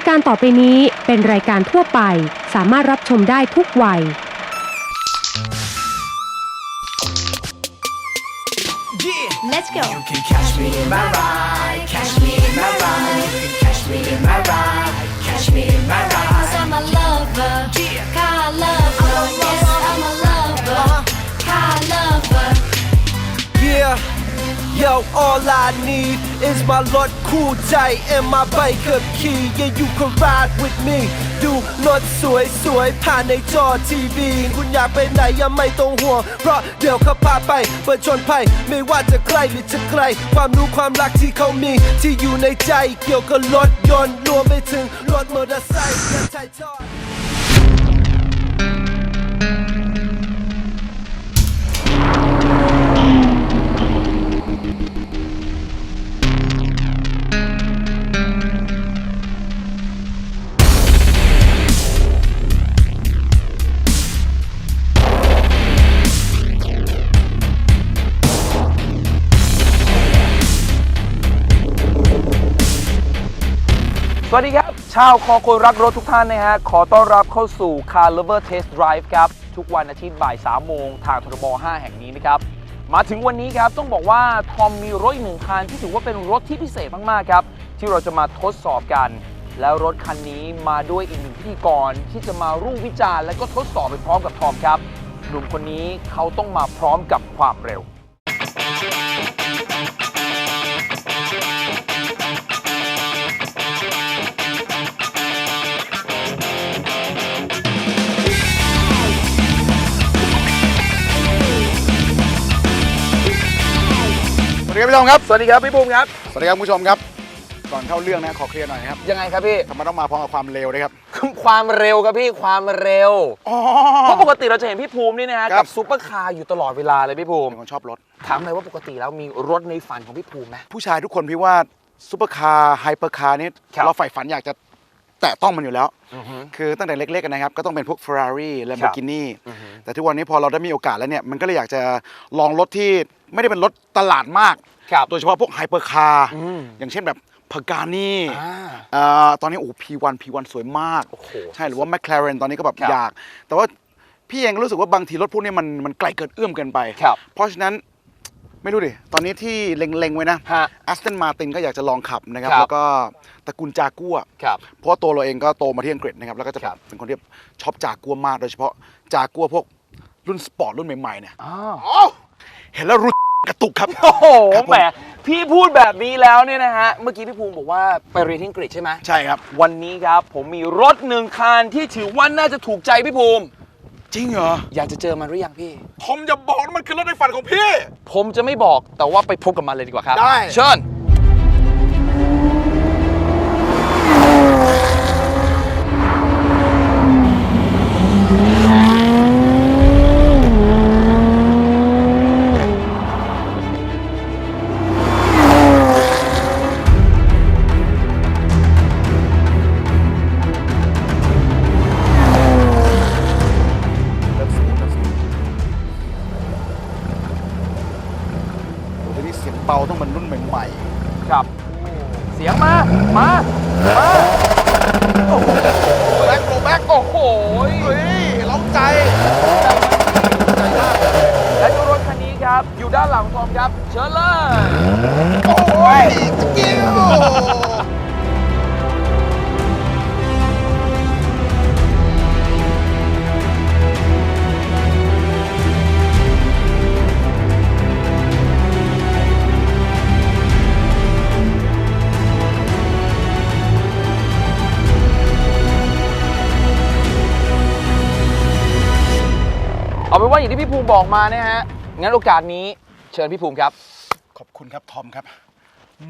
ายการต่อไปนี้เป็นรายการทั่วไป สามารถรับชมได้ทุกวัย Yeah. Let's go. You can catch me in my ride, catch me in my ride. You can catch me in my ride, catch me in my Cause ride. I'm a lover. Yeah. Car lover. Yes, yo, all I need is my Lord Cool J and my bike up key. Yeah, you can ride with me. ดูรถสวยสวยผ่านในจอทีวี คุณอยากไปไหนยังไม่ต้องห่วง เพราะเดี๋ยวเขาพาไปเปิดชนภัยไม่ว่าจะใกล้หรือจะไกล ความรู้ความรักที่เขามี ที่อยู่ในใจเกี่ยวกับรถยนต์รวมไปถึงรถมอเตอร์ไซค์และใช้ทอด ชาวคอคนรักรถทุกท่านนะฮะ ขอต้อนรับเข้าสู่ Car Lover Test Drive ครับ ทุกวันอาทิตย์บ่าย 3 โมง ทางทรบ5 แห่งนี้นะครับ มาถึงวันนี้ครับ ต้องบอกว่า ทอมมีรถอีกหนึ่งคันที่ถือว่าเป็นรถที่พิเศษมาก ๆ ครับ ที่เราจะมาทดสอบกัน แล้วรถคันนี้มาด้วยอีกหนึ่งพิธีกรที่จะมาร่วมวิจารณ์และก็ทดสอบไปพร้อมกับทอมครับ หนุ่มคนนี้เขาต้องมาพร้อมกับความเร็ว วัสดีครับพี่ทอมครับ สวัสดีครับพี่บูมครับ สวัสดีครับคุณผู้ชมครับ ก่อนเข้าเรื่องนะขอเคลียร์หน่อยครับยังไงครับพี่ ทำไมต้องมาพร้อมกับความเร็วด้วยครับ ความเร็วครับพี่ความเร็ว อ๋อ เพราะปกติเราจะเห็นพี่ภูมินี่นะฮะครักับบซูเปอร์คาร์อยู่ตลอดเวลาเลยพี่ภูมิเป็นคนชอบรถ ถามเลยว่าปกติแล้วมีรถในฝันของพี่ภูมิไหม ผู้ชายทุกคนพี่ว่าซูเปอร์คาร์ไฮเปอร์คาร์นี่ครับ เราใฝ่ฝันอยากจะ แตะต้องมันอยู่แล้วอือฮึคือตั้งแต่เล็กๆกันนะครับ ก็ต้องเป็นพวก Ferrari ครับ Lamborghini อือฮึแต่ทุกวันนี้พอเราได้มีโอกาสแล้วเนี่ย มันก็เลยอยากจะลองรถที่ไม่ได้เป็นรถตลาดมากครับโดยเฉพาะพวกไฮเปอร์คาร์อืมอย่างเช่นแบบพากานี่อ่าตอนนี้โอ้ P1 P1 สวยมากโอ้โหใช่หรือว่า McLaren ตอนนี้ก็แบบครับอยาก แต่ว่าพี่เองรู้สึกว่าบางทีรถพวกนี้มันมันไกลเกินเอื้อมเกินไปครับเพราะฉะนั้น ไม่รู้ดิ ตอนนี้ที่เล็งๆ ไว้นะฮะ แอสตันมาตินก็อยากจะลองขับนะครับ ครับ แล้วก็ตระกูลจากัว ครับ เพราะว่าตัวเราเองก็โตมาที่อังกฤษนะครับ แล้วก็จะครับ เป็นคนที่ชอบจากัวมาก โดยเฉพาะจากัวพวกรุ่นสปอร์ตรุ่นใหม่ๆเนี่ยอ๋ออ๋อเห็นแล้วรู้กระตุกครับ โอ้โหครับผม แหมพี่พูดแบบนี้แล้วเนี่ยนะฮะ เมื่อกี้พี่ภูมิบอกว่าไปเรียนที่อังกฤษใช่ไหมใช่ครับ วันนี้ครับผมมีรถหนึ่งคันที่ถือว่าน่าจะถูกใจพี่ภูมิ จริงเหรอ อยากจะเจอมันหรือยังพี่ ผมจะบอกว่ามันคือรถในฝันของพี่ ผมจะไม่บอกแต่ว่าไปพบกับมันเลยดีกว่าครับ ได้ เชิญ บอกมานะฮะ งั้นโอกาสนี้เชิญพี่ภูมิครับ ขอบคุณครับทอมครับ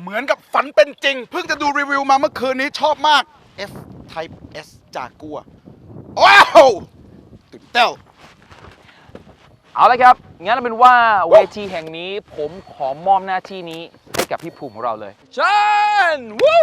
เหมือนกับฝันเป็นจริง เพิ่งจะดูรีวิวมาเมื่อคืนนี้ชอบมาก F Type S จากกัวว้าวตื่นเต้น เอาละครับ งั้นเอาเป็นว่าเวทีแห่งนี้ผมขอมอบหน้าที่นี้ให้กับพี่ภูมิของเราเลย เชิญวู้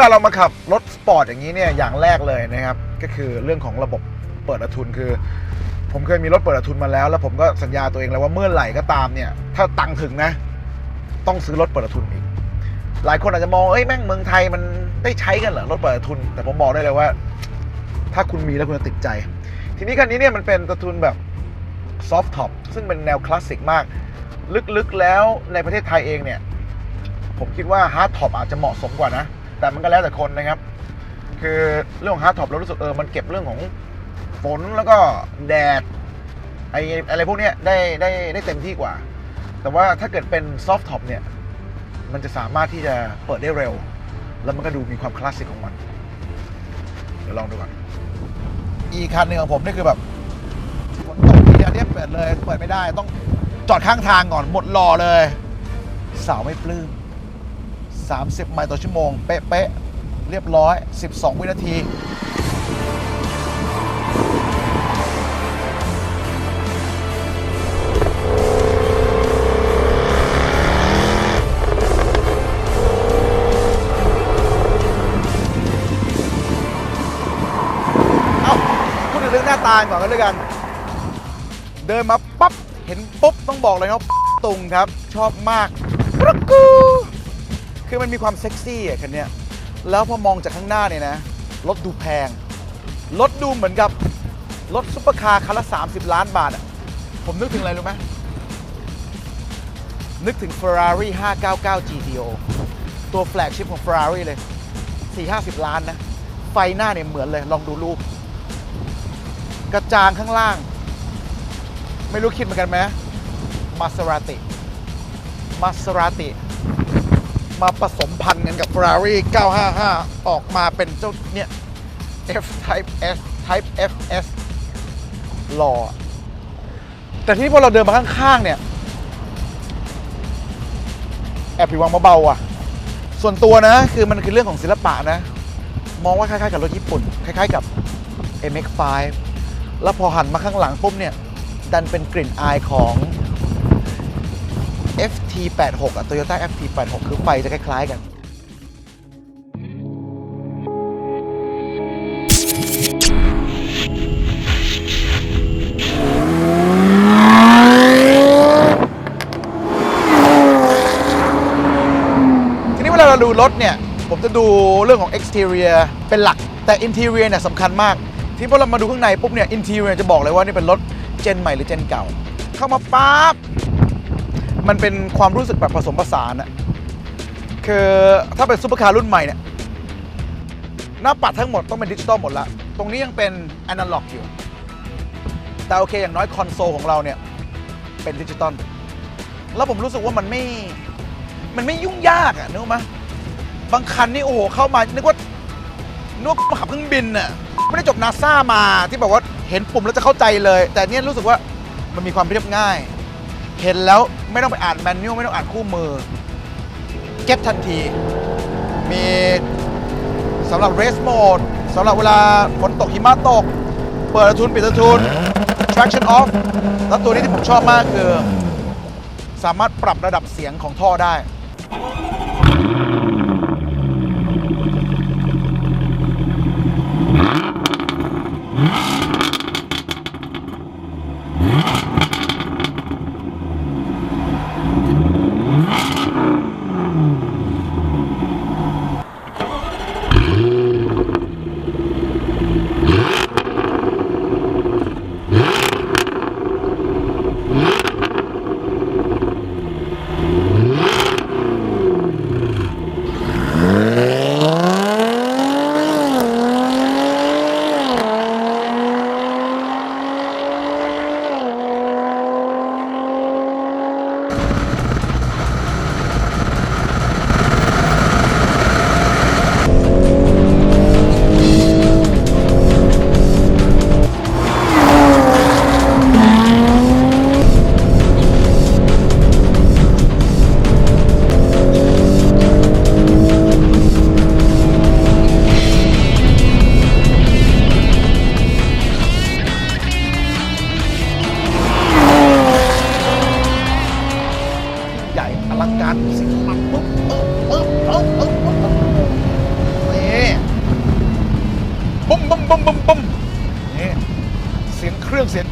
ลาเรามาขับรถสปอร์ตอย่างนี้เนี่ยอย่างแรกเลยนะครับ ก็คือเรื่องของระบบเปิดประทุนคือ ผมเคยมีรถเปิดประทุนมาแล้ว แล้วผมก็สัญญาตัวเองแล้วว่าเมื่อไหร่ก็ตามเนี่ย ถ้าตังค์ถึงนะ ต้องซื้อรถเปิดประทุนอีก หลายคนอาจจะมองเอ้ยแม่งเมืองไทยมันได้ใช้กันเหรอรถเปิดประทุน แต่ผมบอกได้เลยว่า ถ้าคุณมีแล้วคุณจะติดใจ ทีนี้คันนี้เนี่ยมันเป็นประทุนแบบซอฟท็อปซึ่งเป็นแนวคลาสสิกมาก ลึกๆแล้วในประเทศไทยเองเนี่ย ผมคิดว่าฮาร์ดท็อปอาจจะเหมาะสมกว่านะ แต่มันก็แล้วแต่คนนะครับ คือเรื่องของฮาร์ดท็อปเรารู้สึกเออมันเก็บเรื่องของฝนแล้วก็แดดไออะไรพวกนี้ได้ได้ได้เต็มที่กว่า แต่ว่าถ้าเกิดเป็นซอฟท็อปเนี่ย มันจะสามารถที่จะเปิดได้เร็ว แล้วมันก็ดูมีความคลาสสิกของมัน เดี๋ยวลองดูก่อนอีกคันหนึ่งของผมนี่คือแบบฝนตกทีอันเนี้ยเปิดเลย เปิดไม่ได้ต้องจอดข้างทางก่อนหมดรอเลยเสาไม่ปลื้ม 30 ไมล์ต่อชั่วโมง เป๊ะๆ เรียบร้อย 12 วินาที เอาพูดถึงเรื่องหน้าตาก่อนก็แล้วกัน เดินมาปั๊บ เห็นปุ๊บ ต้องบอกเลยครับ ตุงครับ ชอบมากกรักกู คือมันมีความเซ็กซี่อะคันเนี้ยแล้วพอมองจากข้างหน้าเนี่ยนะรถดูแพงรถดูเหมือนกับรถซุปเปอร์คาร์คันละ 30 ล้านบาทอะผมนึกถึงอะไรรู้ไหมนึกถึง Ferrari 599 GTO ตัวแฟลกชิพของ Ferrari เลย 4-50 ล้านนะ ไฟหน้าเนี่ยเหมือนเลย ลองดูรูป กระจางข้างล่าง ไม่รู้คิดเหมือนกันไหมมาสราติมาสราติ มาผสมพันธุ์กันกับ Ferrari 955 ออกมาเป็นเจ้าเนี่ย F Type S Type FS หล่อ แต่ที่พอเราเดินมาข้างๆ เนี่ย แอบผิดหวังเบาๆอะ ส่วนตัวนะ คือมันคือเรื่องของศิลปะนะ มองว่าคล้ายๆ กับรถญี่ปุ่น คล้ายๆ กับ MX5 แล้วพอหันมาข้างหลังปุ๊บเนี่ย ดันเป็นกลิ่นอายของ FT86 อะ Toyota FT86 คือไฟจะคล้ายๆกันทีนี้เวลาเราดูรถเนี่ย ผมจะดูเรื่องของ exterior เป็นหลัก แต่ interior เนี่ยสำคัญมาก ที่พอเรามาดูข้างในปุ๊บเนี่ย interior จะบอกเลยว่านี่เป็นรถเจนใหม่หรือเจนเก่า เข้ามาปั๊บ มันเป็นความรู้สึกแบบผสมผสานอะคือถ้าเป็นซูเปอร์คาร์รุ่นใหม่เนี่ยหน้าปัดทั้งหมดต้องเป็นดิจิตอลหมดละ ตรงนี้ยังเป็นแอนาล็อกอยู่ แต่โอเคอย่างน้อยคอนโซลของเราเนี่ยเป็นดิจิตอลแล้วผมรู้สึกว่ามันไม่ มันไม่ยุ่งยากอะนึกออกไหมบางคันนี่โอ้โหเข้ามานึกว่านึกว่าขับเครื่องบินอะไม่ได้จบนาซามาที่บอกว่าเห็นปุ่มแล้วจะเข้าใจเลย แต่เนี่ยรู้สึกว่ามันมีความเรียบง่าย เห็นแล้วไม่ต้องไปอ่านแมนนวลไม่ต้องอ่านคู่มือเก็ตทันที มีสำหรับเรสโหมดสำหรับเวลาฝนตกหิมะตก เปิดประทุนปิดประทุน traction off แล้วตัวนี้ที่ผมชอบมากคือ สามารถปรับระดับเสียงของท่อได้เ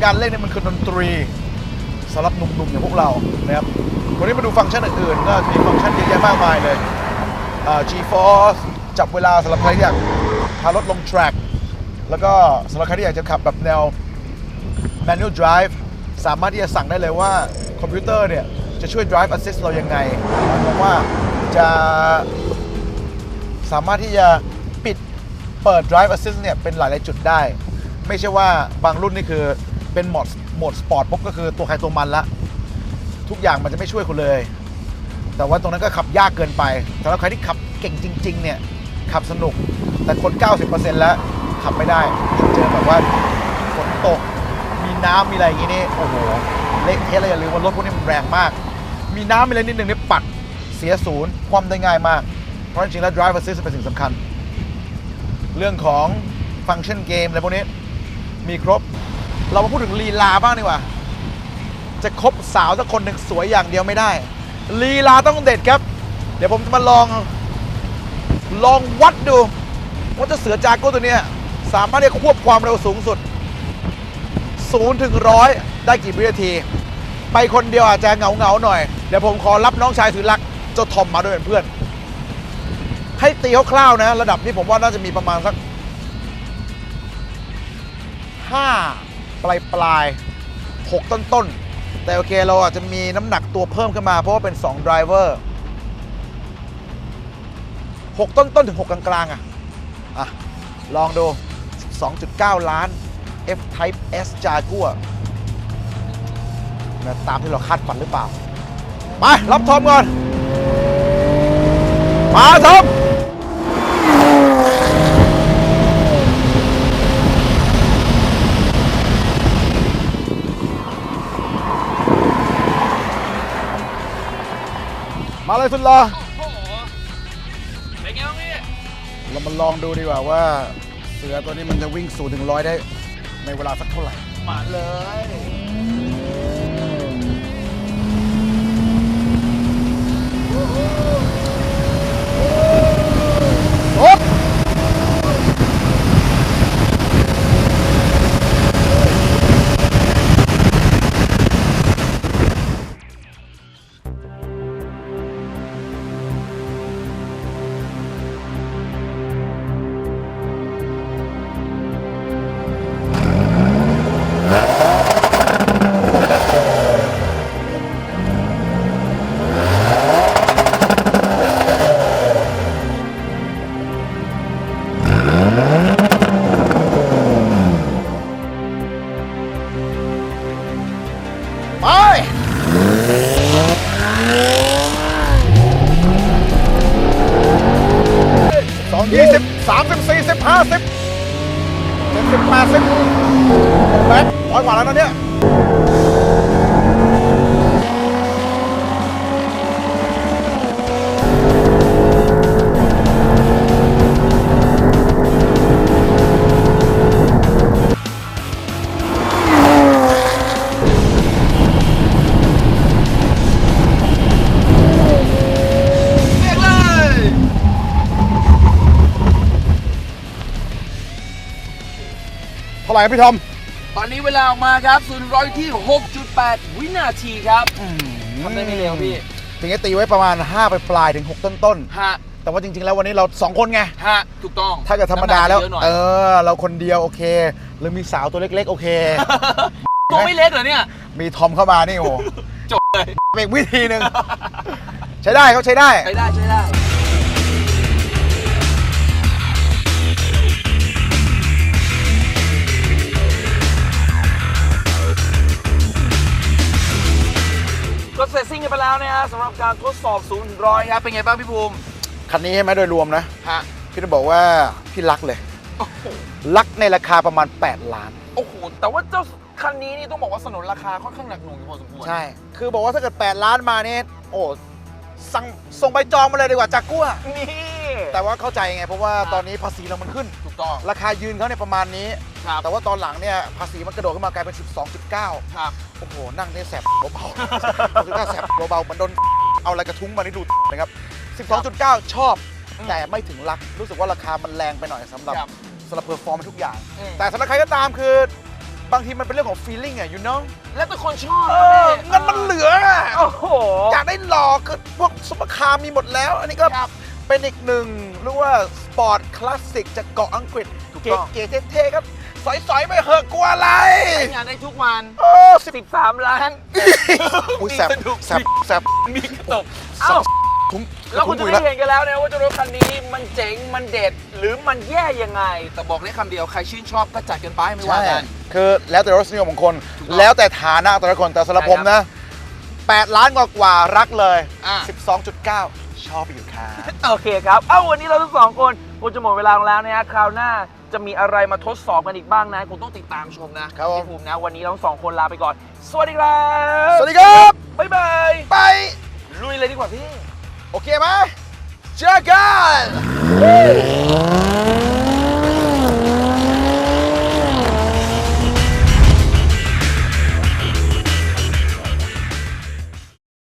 การเล่นเนี่ยมันคือดนตรีสำหรับหนุ่มๆอย่างพวกเรานะครับวันนี้มาดูฟังก์ชันอื่นๆก็มีฟังก์ชันเยอะแยะมากมายเลยอ่า G-Force จับเวลาสำหรับใครที่อยากพารถลง track แล้วก็สำหรับใครที่อยากจะขับแบบแนว manual drive สามารถที่จะสั่งได้เลยว่าคอมพิวเตอร์เนี่ย จะช่วย drive assist เรายังไงหมายความว่าจะสามารถที่จะปิดเปิด drive assist เนี่ย เป็นหลาย ๆ จุดได้ ไม่ใช่ว่าบางรุ่นนี่คือ เป็นโหมดโหมดสปอร์ตปุ๊บก็คือตัวใครตัวมันละ ทุกอย่างมันจะไม่ช่วยคุณเลย แต่ว่าตรงนั้นก็ขับยากเกินไปสำหรับใครที่ขับเก่งจริง ๆ เนี่ย ขับสนุก แต่คน 90%แล้วขับไม่ได้เจอแบบว่าฝนตก มีน้ำมีอะไรอย่างงี้นี่โอ้โหเละเทะเลยอย่าลืมว่ารถพวกนี้มันแรงมาก มีน้ำมีอะไรนิดนึงนี่ปัดเสียศูนย์ความได้ง่ายมาก เพราะจริงๆแล้ว drive assist เป็นสิ่งสำคัญ เรื่องของฟังก์ชันเกมอะไรพวกนี้มีครบ เรามาพูดถึงลีลาบ้างดีกว่า จะคบสาวสักคนหนึ่งสวยอย่างเดียวไม่ได้ ลีลาต้องเด็ดครับ เดี๋ยวผมจะมาลอง ลองวัดดูว่าจะเสือจากโก้ตัวเนี้ย สามารถที่จะควบความเร็วสูงสุด0ถึงร้อยได้กี่วินาที ไปคนเดียวอาจจะเหงาเงาๆหน่อย เดี๋ยวผมขอรับน้องชายสุดรักเจ้าทอมมาด้วยเป็นเพื่อน ให้ตีคร่าวๆนะ ระดับนี้ผมว่าน่าจะมีประมาณสัก5 ปลายปลายๆ6ต้นต้นแต่โอเคเราอาจจะมีน้ำหนักตัวเพิ่มขึ้นมา เพราะว่าเป็น2 driver 6 ต้นต้นถึง 6 กลางๆอะอะ ลองดู2.9 ล้าน F Type S Jaguar นะตามที่เราคาดฝันหรือเปล่าไปรับทอมก่อน มาทอม มาเลยสุดรอเป็นไงบ้างพี่เรามาลองดูดีกว่าว่า เสือตัวนี้มันจะวิ่งศูนย์ถึงร้อยได้ ในเวลาสักเท่าไหร่ มาเลย โอ๊บ สองยี่สิบสามสิบสี่สิบห้าสิบเจ็ดสิบแปดสิบแปดร้อยกว่าแล้วนะเนี่ย ไหร่ครับพี่ทอมตอนนี้เวลาออกมาครับศูนย์ร้อยที่ 6.8 วินาทีครับทำได้ไม่เร็วพี่ถึงจะตีไว้ประมาณ 5 ไปปลายๆถึง 6 ต้นต้นฮะๆแต่ว่าจริงๆ แล้ววันนี้เรา 2 คนไงฮะถูกต้อง ถ้าเกิดธรรมดาแล้วน้ำหนักเยอะหน่อยเออ เราคนเดียวโอเค หรือมีสาวตัวเล็กๆ โอเคตัวไม่เล็กเหรอเนี่ย มีทอมเข้ามานี่โอ้จบเลยเป็นอีกวิธีหนึ่งใช้ได้เขาใช้ได้ ใช้ได้ใช้ได้ ก็เสร็จสิ้นกันไปแล้วนะฮะสำหรับการทดสอบ0ูนย์ร้อยครับเป็นไงบ้างพี่ภูมิคันนี้ใช่ไหมโดยรวมนะ ฮะพี่จะบอกว่าพี่รักเลย โอ้โหรักในราคาประมาณ 8 ล้าน โอ้โหแต่ว่าเจ้าคันนี้นี่ต้องบอกว่าสนนราคาค่อนข้างหนักหน่วงอยู่พอสมควรใช่ คือบอกว่าถ้าเกิด 8 ล้านมาเนี่ยโอ้สั่งส่งใบจองมาเลยดีกว่าจากกั้วนี่แต่ว่าเข้าใจไง เพราะว่าตอนนี้ภาษีเรามันขึ้น ถูกต้อง ราคายืนเขาเนี่ยประมาณนี้ ครับแต่ว่าตอนหลังเนี่ยภาษีมันกระโดดขึ้นมากลายเป็น 12.9 ครับ โอ้โห นั่งได้แสบเบาๆ12.9แสบเบาๆเหมือนโดนเอาอะไรกระทุ้งมานี่ดูนะครับ 12.9 ชอบอืมแต่ไม่ถึงรัก รู้สึกว่าราคามันแรงไปหน่อยสำหรับครับสำหรับเพอร์ฟอร์มทุกอย่างอืมแต่สำหรับใครก็ตามคือบางทีมันเป็นเรื่องของ feeling อะ you know แล้วแต่คนชอบเอนะอพี่เงินมันเหลืออะโอ้โหอยากได้หล่อคือพวกซุปเปอร์คาร์มีหมดแล้ว อันนี้ก็ครับเป็นอีกหนึ่งเรียกว่า สปอร์ตคลาสสิกจากเกาะอังกฤษถูกต้องเก๋ๆเท่ๆครับ สอยๆไปเหอะกลัวอะไรใช้งานได้ทุกวัน โอ้สิบ13 ล้าน อุ้ยแสบสนุก แสบแสบมีกระตกเอ้าผมแล้วคุณจะผมได้เห็นกันแล้วนะว่าเจ้ารถคันนี้มันเจ๋งมันเด็ด หรือมันแย่ยังไง แต่บอกได้คำเดียวใครชื่นชอบก็จัดกันไปไม่ว่าใช่กัน คือแล้วแต่รสนิยมของคน ถูกต้องแล้วแต่ฐานะแต่ละคนแต่สำหรับใช่ผมครับนะ 8 ล้านกว่ากว่าๆรักเลย อะ 12.9 ชอบอยู่ค่ะ โอเคครับ เอ้าวันนี้เราทั้งสองคน คงจะหมดเวลาลงแล้วนะฮะคราวหน้าจะมีอะไรมาทดสอบกันอีกบ้างนะคงต้องติดตามชมนะครับผม พี่ภูมินะวันนี้เราทั้งสองคนลาไปก่อน สวัสดีครับสวัสดีครับ บ๊ายบายไป ลุยเลยดีกว่าพี่ โอเคไหมเจอกัน